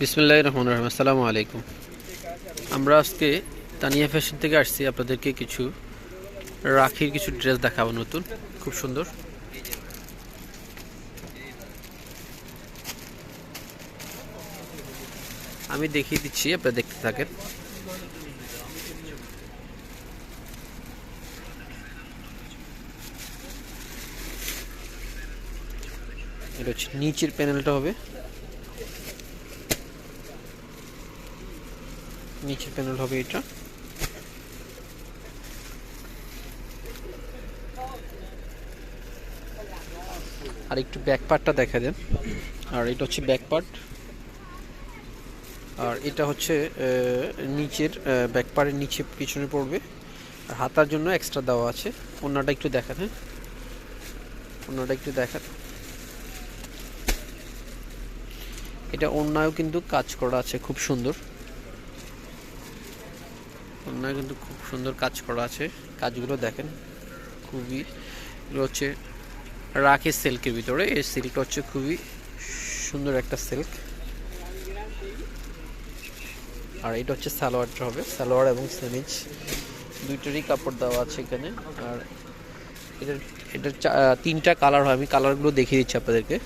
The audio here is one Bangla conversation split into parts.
বিসমুল্লাহ রহমান রহিম, আসসালামু আলাইকুম। আমরা আজকে তানিয়া ফ্যাশন থেকে আসছি, আপনাদেরকে কিছু রাখির কিছু ড্রেস দেখাবো নতুন, খুব সুন্দর। আমি দেখিয়ে দিচ্ছি, আপনারা দেখতে থাকেন। এটা হচ্ছে নিচের প্যানেলটা হবে। নিচের প্যানেল হবে এটা। আর একটু ব্যাক পার্টটা দেখা দেন। আর এটা হচ্ছে ব্যাক পার্ট আর এটা হচ্ছে নিচের ব্যাক পার্টের নিচে পিছনে পড়বে। আর হাতার জন্য এক্সট্রা দেওয়া আছে। অন্যটা একটু দেখান হ্যাঁ। অন্যটা একটু দেখান। এটা অন্যায়ও কিন্তু কাজ করা আছে, খুব সুন্দর। অন্যায় কিন্তু খুব সুন্দর কাজ করা আছে। কাজগুলো দেখেন, খুবই এগুলো হচ্ছে রাখি সিল্কের ভিতরে। এই সিল্কটা হচ্ছে খুবই সুন্দর একটা সিল্ক। আর এটা হচ্ছে সালোয়ারটা হবে। সালোয়ার এবং সেমিজ দুইটারই কাপড় দেওয়া আছে এখানে। আর এটার এটার তিনটা কালার হয়। আমি কালারগুলো দেখিয়ে দিচ্ছি আপনাদেরকে।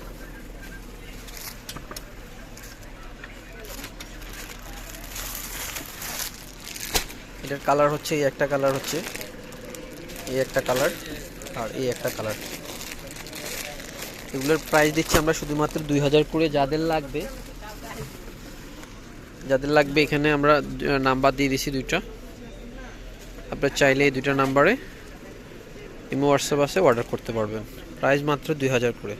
এটার কালার হচ্ছে, এই একটা কালার হচ্ছে। এই একটা কালার আর এই একটা কালার। এগুলোর প্রাইস দিচ্ছি আমরা শুধুমাত্র দুই হাজার করে যাদের লাগবে। যাদের লাগবে এখানে আমরা নাম্বার দিয়ে দিছি দুইটা। আপনার চাইলে এই দুইটা নাম্বারে ইমো হোয়াটসঅ্যাপ আছে অর্ডার করতে পারবেন। প্রাইস মাত্র দুই হাজার করে।